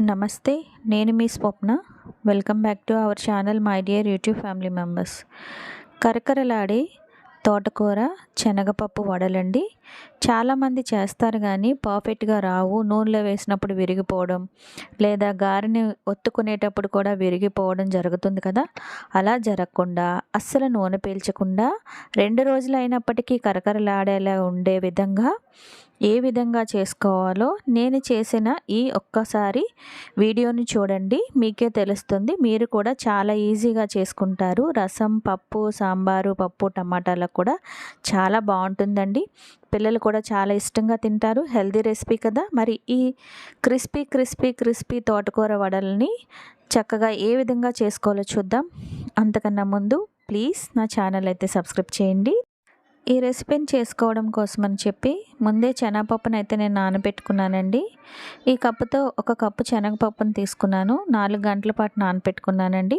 నమస్తే నేను మీ Swapna. Welcome back to our channel my dear YouTube family members. కరకరలాడే తోటకూర శనగపప్పు వడలండి. చాలామంది చేస్తారు కానీ పర్ఫెక్ట్గా రావు నూనెలో వేసినప్పుడు విరిగిపోవడం లేదా గారిని ఒత్తుకునేటప్పుడు కూడా విరిగిపోవడం జరుగుతుంది కదా? అలా జరగకుండా అస్సలు నూనె పీల్చకుండా రెండు రోజులు అయినప్పటికీ కరకరలాడేలా ఉండే విధంగా ఏ విధంగా చేసుకోవాలో నేను చేసిన ఈ ఒక్కసారి వీడియోని చూడండి. మీకే తెలుస్తుంది. మీరు కూడా చాలా ఈజీగా చేసుకుంటారు. రసం పప్పు సాంబారు పప్పు టమాటాలకు కూడా చాలా బాగుంటుందండి. పిల్లలు కూడా చాలా ఇష్టంగా తింటారు. హెల్దీ రెసిపీ కదా. మరి ఈ క్రిస్పీ క్రిస్పీ క్రిస్పీ తోటకూర వడల్ని చక్కగా ఏ విధంగా చేసుకోవాలో చూద్దాం. అంతకన్నా ముందు ప్లీజ్ నా ఛానల్ అయితే సబ్స్క్రైబ్ చేయండి. ఈ రెసిపీని చేసుకోవడం కోసం అని చెప్పి ముందే శనగపప్పును అయితే నేను నానబెట్టుకున్నానండి. ఈ కప్పుతో ఒక కప్పు శనగపప్పును తీసుకున్నాను. నాలుగు గంటల పాటు నానబెట్టుకున్నానండి.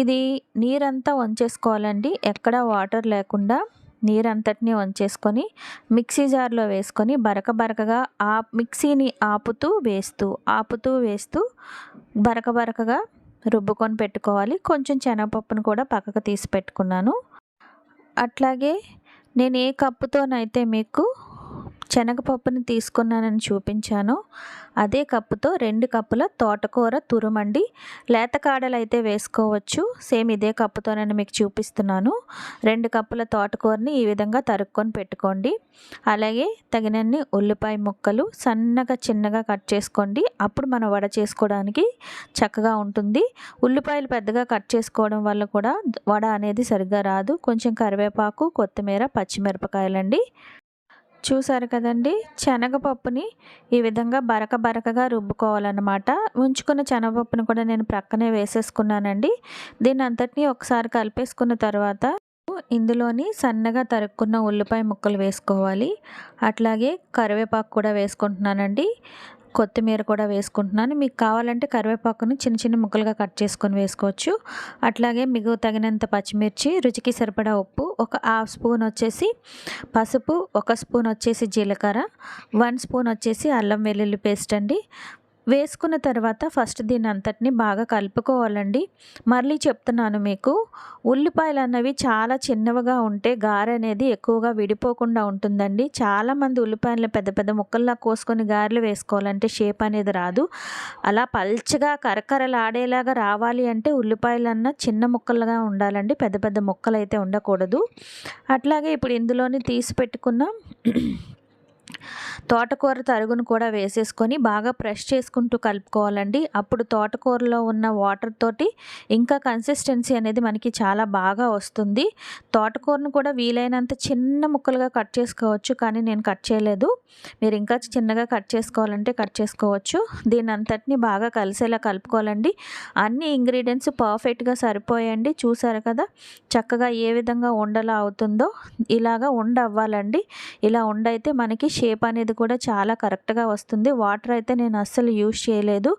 ఇది నీరంతా వంచేసుకోవాలండి. ఎక్కడ వాటర్ లేకుండా నీరంతటిని వంచేసుకొని మిక్సీ జార్లో వేసుకొని బరక బరకగా ఆ మిక్సీని ఆపుతూ వేస్తూ ఆపుతూ వేస్తూ బరక బరకగా రుబ్బుకొని పెట్టుకోవాలి. కొంచెం శనగపప్పును కూడా పక్కకు తీసి పెట్టుకున్నాను. అట్లాగే నేను ఏ కప్పుతోనైతే మీకు శనగపప్పుని తీసుకున్నానని చూపించాను. అదే కప్పుతో రెండు కప్పుల తోటకూర తురుమండి. లేత కాడలు అయితే వేసుకోవచ్చు. సేమ్ ఇదే కప్పుతోనని మీకు చూపిస్తున్నాను. రెండు కప్పుల తోటకూరని ఈ విధంగా తరుక్కొని పెట్టుకోండి. అలాగే తగినన్ని ఉల్లిపాయ ముక్కలు సన్నగా చిన్నగా కట్ చేసుకోండి. అప్పుడు మనం వడ చేసుకోవడానికి చక్కగా ఉంటుంది. ఉల్లిపాయలు పెద్దగా కట్ చేసుకోవడం వల్ల కూడా వడ అనేది సరిగ్గా రాదు. కొంచెం కరివేపాకు కొత్తిమీర పచ్చిమిరపకాయలండి. చూసారు కదండి? శనగపప్పుని ఈ విధంగా బరక బరకగా రుబ్బుకోవాలన్నమాట. ఉంచుకున్న శనగపప్పుని కూడా నేను ప్రక్కనే వేసేసుకున్నానండి. దీని అంతటినీ ఒకసారి కలిపేసుకున్న తర్వాత ఇందులోని సన్నగా తరుక్కున్న ఉల్లిపాయ ముక్కలు వేసుకోవాలి. అట్లాగే కరివేపాకు కూడా వేసుకుంటున్నానండి. కొత్తిమీర కూడా వేసుకుంటున్నాను. మీకు కావాలంటే కరివేపాకుని చిన్న చిన్న ముక్కలుగా కట్ చేసుకొని వేసుకోవచ్చు. అట్లాగే మీకు తగినంత పచ్చిమిర్చి రుచికి సరిపడా ఉప్పు ఒక హాఫ్ స్పూన్ వచ్చేసి పసుపు ఒక స్పూన్ వచ్చేసి జీలకర్ర వన్ స్పూన్ వచ్చేసి అల్లం వెల్లుల్లి పేస్ట్ అండి. వేసుకున్న తర్వాత ఫస్ట్ దీని అంతటిని బాగా కలుపుకోవాలండి. మళ్ళీ చెప్తున్నాను మీకు ఉల్లిపాయలు అన్నవి చాలా చిన్నవిగా ఉంటే గారె అనేది ఎక్కువగా విడిపోకుండా ఉంటుందండి. చాలామంది ఉల్లిపాయలు పెద్ద పెద్ద ముక్కల్లా కోసుకొని గారెలు వేసుకోవాలంటే షేప్ అనేది రాదు. అలా పల్చగా కరకరలాడేలాగా రావాలి అంటే ఉల్లిపాయలన్నా చిన్న ముక్కలుగా ఉండాలండి. పెద్ద పెద్ద ముక్కలు అయితే ఉండకూడదు. అట్లాగే ఇప్పుడు ఇందులోని తీసి పెట్టుకున్న తోటకూర తరుగును కూడా వేసేసుకొని బాగా ప్రెష్ చేసుకుంటూ కలుపుకోవాలండి. అప్పుడు తోటకూరలో ఉన్న వాటర్ తోటి ఇంకా కన్సిస్టెన్సీ అనేది మనకి చాలా బాగా వస్తుంది. తోటకూరను కూడా వీలైనంత చిన్న ముక్కలుగా కట్ చేసుకోవచ్చు కానీ నేను కట్ చేయలేదు. మీరు ఇంకా చిన్నగా కట్ చేసుకోవాలంటే కట్ చేసుకోవచ్చు. దీని అంతటిని బాగా కలిసేలా కలుపుకోవాలండి. అన్ని ఇంగ్రీడియంట్స్ పర్ఫెక్ట్గా సరిపోయండి చూసారు కదా చక్కగా ఏ విధంగా ఉండలా అవుతుందో ఇలాగా ఉండ అవ్వాలండి. ఇలా ఉండైతే మనకి షేప్ అనేది కూడా చాలా కరెక్ట్గా వస్తుంది. వాటర్ అయితే నేను అస్సలు యూజ్ చేయలేదు.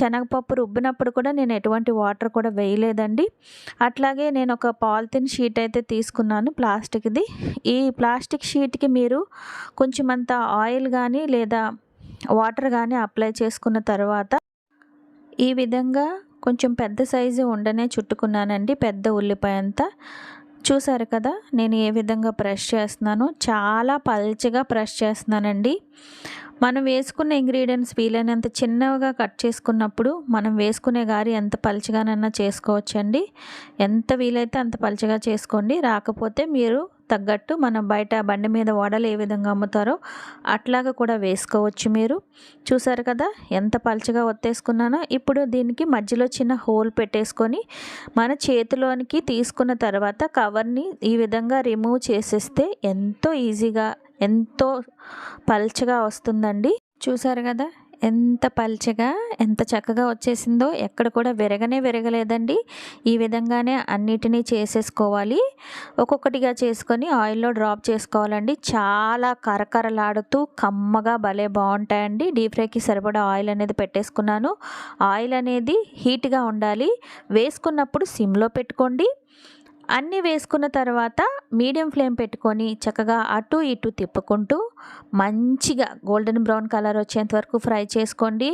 శనగపప్పు రుబ్బినప్పుడు కూడా నేను ఎటువంటి వాటర్ కూడా వేయలేదండి. అట్లాగే నేను ఒక పాలిథిన్ షీట్ అయితే తీసుకున్నాను ప్లాస్టిక్ది. ఈ ప్లాస్టిక్ షీట్కి మీరు కొంచెం అంత ఆయిల్ కానీ లేదా వాటర్ కానీ అప్లై చేసుకున్న తర్వాత ఈ విధంగా కొంచెం పెద్ద సైజు ఉండనే చుట్టుకున్నానండి. పెద్ద ఉల్లిపాయ అంతా. చూసారు కదా నేను ఏ విధంగా ప్రెష్ చేస్తున్నానో చాలా పల్చగా ప్రెష్ చేస్తున్నానండి. మనం వేసుకున్న ఇంగ్రీడియంట్స్ వీలైనంత చిన్నగా కట్ చేసుకున్నప్పుడు మనం వేసుకునే గారి ఎంత పలుచగానన్నా చేసుకోవచ్చండి. ఎంత వీలైతే అంత పలుచగా చేసుకోండి. రాకపోతే మీరు తగ్గట్టు మనం బయట బండి మీద వడలు ఏ విధంగా అమ్ముతారో అట్లాగా కూడా వేసుకోవచ్చు మీరు. చూసారు కదా ఎంత పలచగా ఒత్తేసుకున్నానో? ఇప్పుడు దీనికి మధ్యలో చిన్న హోల్ పెట్టేసుకొని మన చేతిలోనికి తీసుకున్న తర్వాత కవర్ని ఈ విధంగా రిమూవ్ చేసేస్తే ఎంతో ఈజీగా ఎంతో పల్చగా వస్తుందండి. చూసారు కదా? ఎంత పల్చగా ఎంత చక్కగా వచ్చేసిందో ఎక్కడ కూడా విరగనే విరగలేదండి. ఈ విధంగానే అన్నిటినీ చేసేసుకోవాలి. ఒక్కొక్కటిగా చేసుకొని ఆయిల్లో డ్రాప్ చేసుకోవాలండి. చాలా కరకరలాడుతూ కమ్మగా భలే బాగుంటాయండి. డీప్ ఫ్రైకి సరిపడా ఆయిల్ అనేది పెట్టేసుకున్నాను. ఆయిల్ అనేది హీట్గా ఉండాలి. వేసుకున్నప్పుడు సిమ్లో పెట్టుకోండి. అన్నీ వేసుకున్న తర్వాత మీడియం ఫ్లేమ్ పెట్టుకొని చక్కగా అటు ఇటు తిప్పుకుంటూ మంచిగా గోల్డెన్ బ్రౌన్ కలర్ వచ్చేంత వరకు ఫ్రై చేసుకోండి.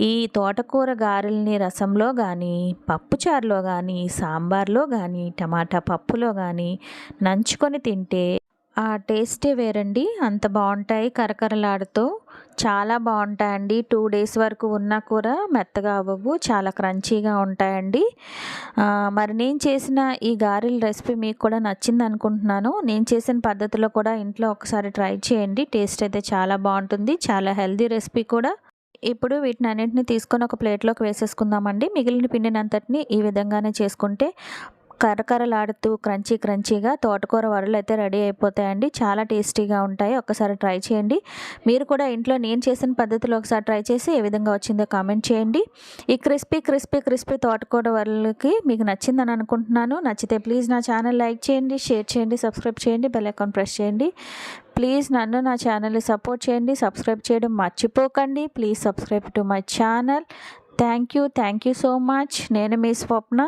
ఈ తోటకూర గారెల్ని రసంలో కానీ పప్పుచారులో కానీ సాంబార్లో కానీ టమాటా పప్పులో కానీ నంచుకొని తింటే ఆ టేస్టే వేరండి. అంత బాగుంటాయి కరకరలాడుతూ. చాలా బాగుంటాయండి. టూ డేస్ వరకు ఉన్నా కూడా మెత్తగా అవ్వవు. చాలా క్రంచీగా ఉంటాయండి. మరి నేను చేసిన ఈ గారెల రెసిపీ మీకు కూడా నచ్చింది అనుకుంటున్నాను. నేను చేసిన పద్ధతిలో కూడా ఇంట్లో ఒకసారి ట్రై చేయండి. టేస్ట్ అయితే చాలా బాగుంటుంది. చాలా హెల్దీ రెసిపీ కూడా. ఇప్పుడు వీటిని అన్నింటిని తీసుకొని ఒక ప్లేట్లోకి వేసేసుకుందామండి. మిగిలిన పిండినంతటిని ఈ విధంగానే చేసుకుంటే కరకరలాడుతూ క్రంచీ క్రంచీగా తోటకూర వడలు అయితే రెడీ అయిపోతాయండి. చాలా టేస్టీగా ఉంటాయి. ఒక్కసారి ట్రై చేయండి. మీరు కూడా ఇంట్లో నేను చేసిన పద్ధతిలో ఒకసారి ట్రై చేసి ఏ విధంగా వచ్చిందో కామెంట్ చేయండి. ఈ క్రిస్పీ క్రిస్పీ క్రిస్పీ తోటకూర వడలకి మీకు నచ్చిందని అనుకుంటున్నాను. నచ్చితే ప్లీజ్ నా ఛానల్ లైక్ చేయండి షేర్ చేయండి సబ్స్క్రైబ్ చేయండి బెల్ అకౌంట్ ప్రెస్ చేయండి. ప్లీజ్ నన్ను నా ఛానల్ని సపోర్ట్ చేయండి సబ్స్క్రైబ్ చేయడం మర్చిపోకండి. Please subscribe to my channel. Thank you thank you so much. నేను మీ స్వప్న.